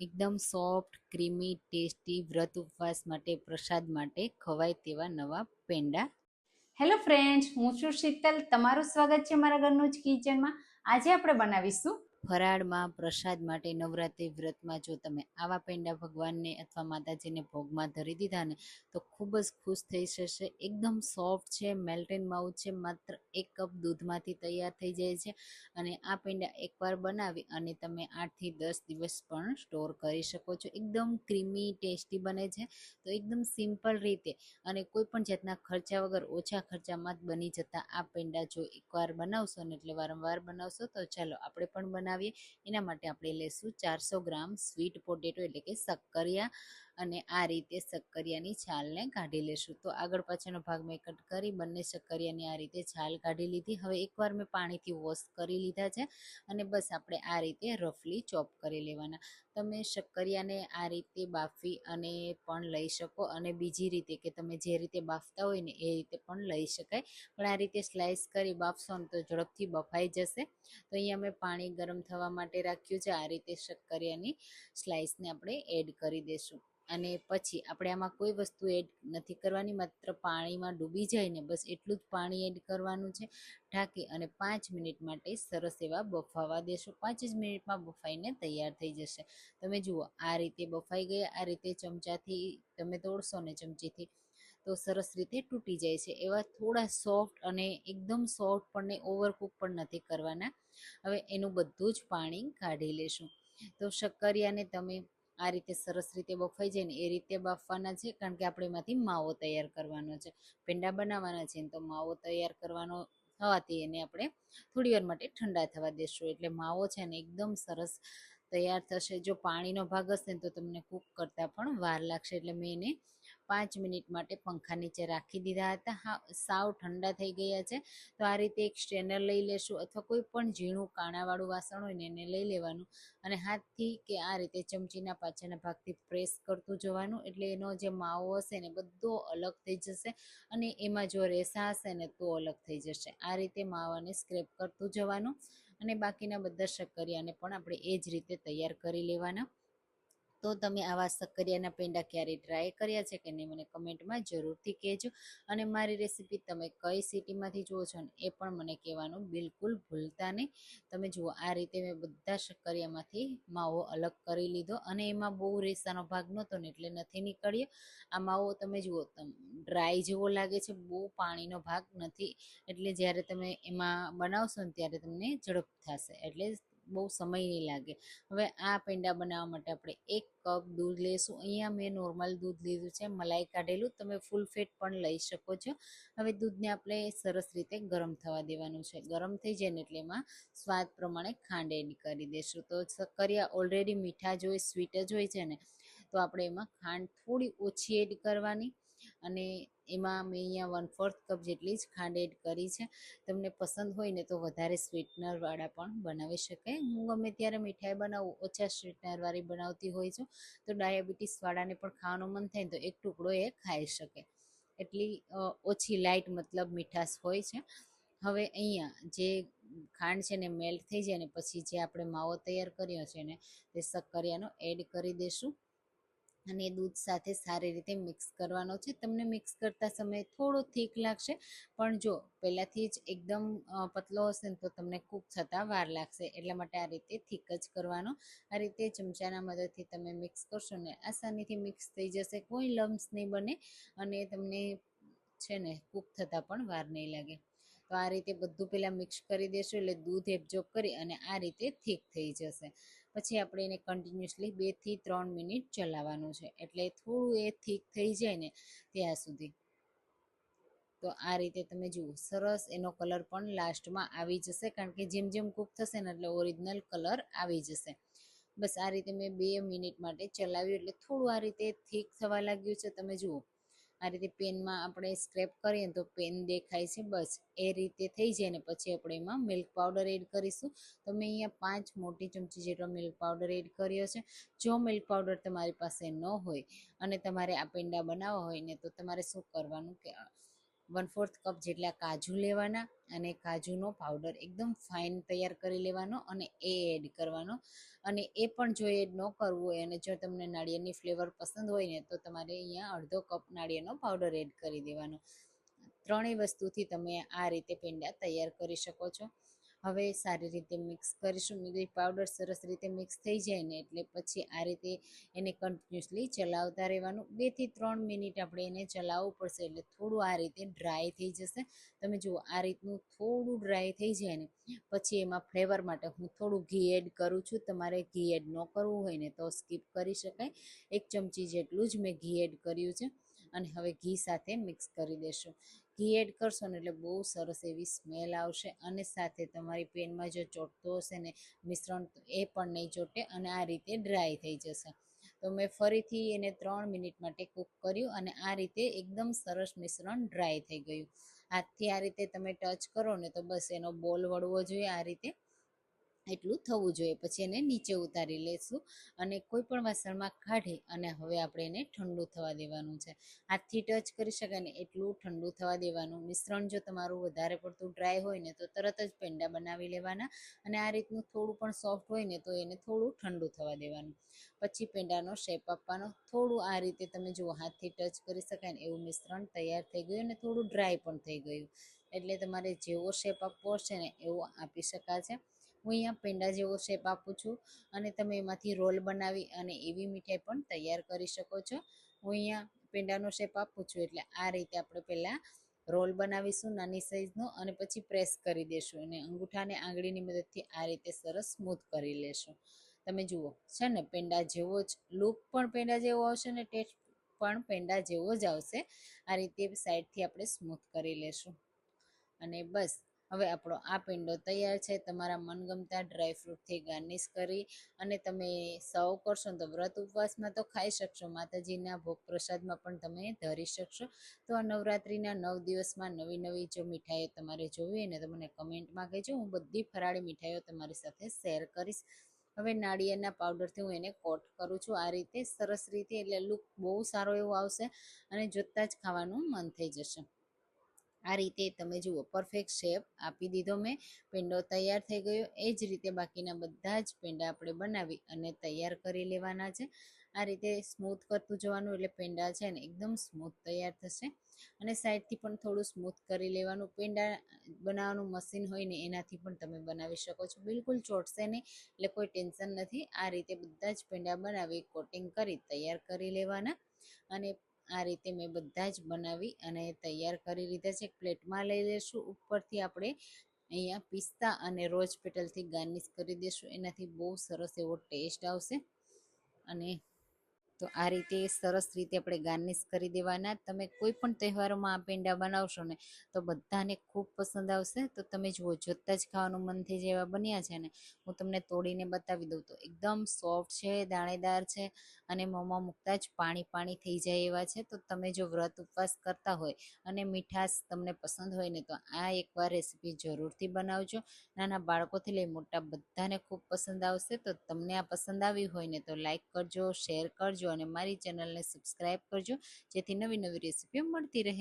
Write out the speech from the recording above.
એકદમ soft, creamy, tasty વ્રત ઉપવાસ માટે, પ્રસાદ માટે ખવાય તેવા નવા પેંડા. હેલો ફ્રેન્ડ્સ હું છું શીતલ. તમારું સ્વાગત છે મારા ઘરનું જ કિચનમાં આજે આપણે બનાવીશું ફરાળમાં પ્રસાદ માટે નવરાત્રિ વ્રતમાં જો તમે આવા પેંડા ભગવાનને અથવા માતાજીને ભોગમાં ધરી દીધા ને, તો ખૂબ જ ખુશ થઈ જશે. એકદમ સોફ્ટ છે, મેલ્ટેન માઉથ છે, માત્ર એક કપ દૂધમાંથી તૈયાર થઈ જાય છે અને આ પેંડા એકવાર બનાવી અને તમે આઠથી દસ દિવસ પણ સ્ટોર કરી શકો છો. એકદમ ક્રીમી, ટેસ્ટી બને છે. તો એકદમ સિમ્પલ રીતે અને કોઈ પણ જાતના ખર્ચા વગર ઓછા ખર્ચામાં જ બની જતા આ પેંડા જો એકવાર બનાવશો ને એટલે વારંવાર બનાવશો તો ચાલો, આપણે પણ બનાવીએ એના માટે આપણે લઈશું ચારસો ગ્રામ સ્વીટ પોટેટો એટલે કે શક્કરિયા અને આ રીતે શક્કરિયાની છાલને કાઢી લેશું. તો આગળ પાછળનો ભાગ મેં કટ કરી, બંને શક્કરિયાની આ રીતે છાલ કાઢી લીધી. હવે એકવાર મેં પાણીથી વોશ કરી લીધા છે અને બસ આપણે આ રીતે રફલી ચોપ કરી લેવાના. તમે શક્કરિયાને આ રીતે બાફી અને પણ લઈ શકો અને બીજી રીતે કે તમે જે રીતે બાફતા હોય ને એ રીતે પણ લઈ શકાય. પણ આ રીતે સ્લાઇસ કરી બાફશો ને તો ઝડપથી બફાઈ જશે. તો અહીંયા મેં પાણી ગરમ થવા માટે રાખ્યું છે. આ રીતે શક્કરિયાની સ્લાઇસને આપણે એડ કરી દઈશું અને પછી આપણે આમાં કોઈ વસ્તુ એડ નથી કરવાની, માત્ર પાણીમાં ડૂબી જાય ને બસ એટલું જ પાણી એડ કરવાનું છે. ઢાંકી અને પાંચ મિનિટ માટે સરસ એવા બફાવા દેશો. પાંચ જ મિનિટમાં બફાઈને તૈયાર થઈ જશે. તમે જુઓ, આ રીતે બફાઈ ગયા, આ રીતે ચમચાથી તમે તોડશો ને ચમચીથી તો સરસ રીતે તૂટી જાય છે. એવા થોડા સોફ્ટ અને એકદમ સોફ્ટ પણ ને ઓવરકુક પણ નથી કરવાના. હવે એનું બધું જ પાણી કાઢી લેશું. તો શક્કરિયાને તમે આ રીતે સરસ રીતે બફાઈ જાય ને એ રીતે બાફવાના છે, કારણ કે આપણે એમાંથી માવો તૈયાર કરવાનો છે. પેંડા બનાવવાના છે તો માવો તૈયાર કરવાનો થવાથી એને આપણે થોડી વાર માટે ઠંડા થવા દેશું. એટલે માવો છે ને એકદમ સરસ તૈયાર થશે. જો પાણીનો ભાગ હશે ને તો તમને કૂક કરતાં પણ વાર લાગશે. એટલે મેં એને પાંચ મિનિટ માટે પંખા નીચે રાખી દીધા હતા. હા, સાવ ઠંડા થઈ ગયા છે. તો આ રીતે એક સ્ટ્રેનર લઈ લેશું અથવા કોઈ પણ ઝીણું કાણાવાળું વાસણ હોય ને એને લઈ લેવાનું. અને હાથથી કે આ રીતે ચમચીના પાછળના ભાગથી પ્રેસ કરતું જવાનું. એટલે એનો જે માવો હશે ને બધો અલગ થઈ જશે અને એમાં જો રેસા હશે ને તો અલગ થઈ જશે. આ રીતે માવાને સ્ક્રેપ કરતું જવાનું અને બાકીના બધા શક્કરિયાને પણ આપણે એ જ રીતે તૈયાર કરી લેવાના. તો તમે આવા શક્કરિયાના પેંડા ક્યારેય ટ્રાય કર્યા છે કે નહીં, મને કમેન્ટમાં જરૂરથી કહેજો. અને મારી રેસીપી તમે કઈ સિટીમાંથી જુઓ છો ને, એ પણ મને કહેવાનું બિલકુલ ભૂલતા નહીં. તમે જુઓ, આ રીતે મેં બધા શક્કરિયામાંથી માવો અલગ કરી લીધો અને એમાં બહુ રેસાનો ભાગ નહોતો ને એટલે નથી નીકળ્યો. આ માવો તમે જુઓ ડ્રાય જેવો લાગે છે, બહુ પાણીનો ભાગ નથી. એટલે જ્યારે તમે એમાં બનાવશો ને ત્યારે તમને ઝડપ થશે. એટલે બહુ સમય નહીં લાગે. હવે આ પેંડા બનાવવા માટે આપણે એક કપ દૂધ લઈશું. અહીંયા મેં નોર્મલ દૂધ લીધું છે, મલાઈ કાઢેલું. તમે ફૂલ ફેટ પણ લઈ શકો છો. હવે દૂધને આપણે સરસ રીતે ગરમ થવા દેવાનું છે. ગરમ થઈ જાય ને એટલે એમાં સ્વાદ પ્રમાણે ખાંડ એડ કરી દેશું. તો કરિયા ઓલરેડી મીઠા જ હોય સ્વીટ જ હોય છે ને, તો આપણે એમાં ખાંડ થોડી ઓછી એડ કરવાની. અને એમાં મેં અહીંયા વન ફોર્થ કપ જેટલી જ ખાંડ એડ કરી છે. તમને પસંદ હોય ને તો વધારે સ્વીટનરવાળા પણ બનાવી શકાય. હું ગમે ત્યારે મીઠાઈ બનાવું, ઓછા સ્વીટનરવાળી બનાવતી હોય છું, તો ડાયાબિટીસવાળાને પણ ખાવાનું મન થાય તો એક ટુકડો એ ખાઈ શકે. એટલી ઓછી લાઇટ મતલબ મીઠાશ હોય છે. હવે અહીંયા જે ખાંડ છે ને મેલ્ટ થઈ જાય ને પછી જે આપણે માવો તૈયાર કર્યો છે ને, તે શક્કરિયાનો એડ કરી દઈશું અને દૂધ સાથે સારી રીતે મિક્સ કરવાનો છે. તમને મિક્સ કરતા સમયે થોડો થીક લાગશે, પણ જો પહેલાંથી જ એકદમ પતલો હશે ને તો તમને કૂક થતાં વાર લાગશે. એટલા માટે આ રીતે થીક જ કરવાનો. આ રીતે ચમચાના મદદથી તમે મિક્સ કરશો ને આસાનીથી મિક્સ થઈ જશે. કોઈ લમ્સ નહીં બને અને તમને છે ને કૂક થતાં પણ વાર નહીં લાગે. તો આ રીતે બધું પહેલાં મિક્સ કરી દેશો એટલે દૂધ એબ્ઝોર્બ કરી અને આ રીતે થીક થઈ જશે. પછી આપણે એને કન્ટિન્યુઅસલી બેથી ત્રણ મિનિટ ચલાવવાનું છે. એટલે થોડું એ થીક થઈ જાય ને ત્યાં સુધી. તો આ રીતે તમે જુઓ, સરસ એનો કલર પણ લાસ્ટમાં આવી જશે, કારણ કે જેમ જેમ કૂક થશે ને એટલે ઓરિજિનલ કલર આવી જશે. બસ આ રીતે મેં બે મિનિટ માટે ચલાવ્યું, એટલે થોડું આ રીતે થીક થવા લાગ્યું છે. તમે જુઓ આ રીતે પેનમાં આપણે સ્ક્રેપ કરીએ તો પેન દેખાય છે, બસ. એ રીતે થઈ જાય ને પછી આપણે એમાં મિલ્ક પાવડર એડ કરીશું. તો મેં અહીંયા પાંચ મોટી ચમચી જેટલો મિલ્ક પાવડર એડ કર્યો છે. જો મિલ્ક પાવડર તમારી પાસે ન હોય અને તમારે આ પેંડા બનાવવા હોય ને તો તમારે શું કરવાનું કે વન ફોર્થ કપ જેટલા કાજુ લેવાના અને કાજુનો પાવડર એકદમ ફાઇન તૈયાર કરી લેવાનો અને એ એડ કરવાનો. અને એ પણ જો એડ ન કરવું હોય અને જો તમને નાળિયેરની ફ્લેવર પસંદ હોય ને, તો તમારે અહીંયા અડધો કપ નાળિયેરનો પાવડર એડ કરી દેવાનો. ત્રણેય વસ્તુથી તમે આ રીતે પેંડા તૈયાર કરી શકો છો. હવે સારી રીતે મિક્સ કરીશું. મિલ્ક પાવડર સરસ રીતે મિક્સ થઈ જાય ને એટલે પછી આ રીતે એને કન્ટિન્યુઅસલી ચલાવતા રહેવાનું. બેથી ત્રણ મિનિટ આપણે એને ચલાવવું પડશે એટલે થોડું આ રીતે ડ્રાય થઈ જશે. તમે જુઓ, આ રીતનું થોડું ડ્રાય થઈ જાય ને પછી એમાં ફ્લેવર માટે હું થોડું ઘી એડ કરું છું. તમારે ઘી એડ ન કરવું હોય ને તો સ્કીપ કરી શકાય. એક ચમચી જેટલું જ મેં ઘી એડ કર્યું છે અને હવે ઘી સાથે મિક્સ કરી દેશું. ઘી એડ કરશો ને એટલે બહુ સરસ એવી સ્મેલ આવશે. અને સાથે તમારી પેનમાં જો ચોટતું હશે ને મિશ્રણ એ પણ નહીં ચોટે અને આ રીતે ડ્રાય થઈ જશે. તો મેં ફરીથી એને ત્રણ મિનિટ માટે કૂક કર્યું અને આ રીતે એકદમ સરસ મિશ્રણ ડ્રાય થઈ ગયું. હાથથી આ રીતે તમે ટચ કરો ને તો બસ એનો બોલ વળવો જોઈએ આ રીતે. એટલું થવું જોઈએ. પછી એને નીચે ઉતારી લેશું અને કોઈ પણ વાસણમાં કાઢી અને હવે આપણે એને ઠંડુ થવા દેવાનું છે. હાથથી ટચ કરી શકાય ને એટલું ઠંડુ થવા દેવાનું. મિશ્રણ જો તમારું વધારે પડતું ડ્રાય હોય ને તો તરત જ પેંડા બનાવી લેવાના અને આ રીતનું થોડું પણ સોફ્ટ હોય ને તો એને થોડું ઠંડુ થવા દેવાનું. પછી પેંડાનો શેપ આપવાનો. થોડું આ રીતે તમે જુઓ, હાથથી ટચ કરી શકાય ને એવું મિશ્રણ તૈયાર થઈ ગયું અને થોડું ડ્રાય પણ થઈ ગયું. એટલે તમારે જેવો શેપ આપવો હશે ને એવો આપી શકાશે હું અહીંયા પેંડા જેવો શેપ આપું છું અને તમે એમાંથી રોલ બનાવી અને એવી મીઠાઈ પણ તૈયાર કરી શકો છો. હું અહીંયા પેંડાનો શેપ આપું છું એટલે આ રીતે આપણે પહેલાં રોલ બનાવીશું નાની સાઈઝનો અને પછી પ્રેસ કરી દેશું અને અંગૂઠાને આંગળીની મદદથી આ રીતે સરસ સ્મૂથ કરી લેશું. તમે જુઓ, છે ને, પેંડા જેવો જ લુક પણ પેંડા જેવો આવશે ને ટેસ્ટ પણ પેંડા જેવો જ આવશે. આ રીતે સાઈડથી આપણે સ્મૂથ કરી લેશું. અને બસ હવે આપણો આ પેંડો તૈયાર છે. તમારા મનગમતા ડ્રાયફ્રૂટથી ગાર્નિશ કરી અને તમે સર્વ કરશો તો વ્રત ઉપવાસમાં તો ખાઈ શકશો. માતાજીના ભોગ પ્રસાદમાં પણ તમે ધરી શકશો. તો આ નવરાત્રિના નવ દિવસમાં નવી નવી જો મીઠાઈઓ તમારે જોવી હોય ને તો મને કમેન્ટમાં કહેજો. હું બધી ફરાળી મીઠાઈઓ તમારી સાથે શેર કરીશ. હવે નાળિયેરના પાવડરથી હું એને કોટ કરું છું. આ રીતે સરસ રીતે એટલે લુક બહુ સારો એવો આવશે અને જોતાં જ ખાવાનું મન થઈ જશે. આ રીતે તમે જુઓ પરફેક્ટ શેપ આપી દીધો મેં, પેંડો તૈયાર થઈ ગયો. એ જ રીતે બાકીના બધા જ પેંડા આપણે બનાવી અને તૈયાર કરી લેવાના છે. આ રીતે સ્મૂથ કરતું જવાનું એટલે પેંડા છે ને એકદમ સ્મૂથ તૈયાર થશે. અને સાઈડથી પણ થોડું સ્મૂથ કરી લેવાનું. પેંડા બનાવવાનું મશીન હોય ને એનાથી પણ તમે બનાવી શકો છો. બિલકુલ ચોટશે નહીં, એટલે કોઈ ટેન્શન નથી. આ રીતે બધા જ પેંડા બનાવી કોટિંગ કરી, તૈયાર કરી લેવાના. અને આ રીતે મેં બધા જ બનાવી અને તૈયાર કરી લીધા છે. પ્લેટમાં લઈ લેશું. ઉપરથી આપણે અહીંયા પિસ્તા અને રોજ પેટલથી ગાર્નિશ કરી દઈશું એનાથી બહુ સરસ એવો ટેસ્ટ આવશે. અને તો આ રીતે સરસ રીતે આપણે ગાર્નિશ કરી દેવાના. તમે કોઈ પણ તહેવારોમાં આ પેંડા બનાવશો ને, તો બધાને ખૂબ પસંદ આવશે. તો તમે જુઓ, જોતાં જ ખાવાનું મન થઈ જાય બન્યા છે ને, હું તમને તોડીને બતાવી દઉં તો એકદમ સોફ્ટ છે, દાણેદાર છે અને મોંમાં મૂકતા જ પાણી પાણી થઈ જાય એવા છે. તો તમે જો વ્રત ઉપવાસ કરતા હોય અને મીઠાશ તમને પસંદ હોય ને, તો આ એકવાર રેસીપી જરૂરથી બનાવજો. નાના બાળકોથી લઈ મોટા બધાને ખૂબ પસંદ આવશે. તો તમને આ પસંદ આવી હોય ને, તો લાઈક કરજો, શેર કરજો અને મારી ચેનલને સબસ્ક્રાઈબ કરજો જેથી નવી નવી રેસીપીઓ મળતી રહે.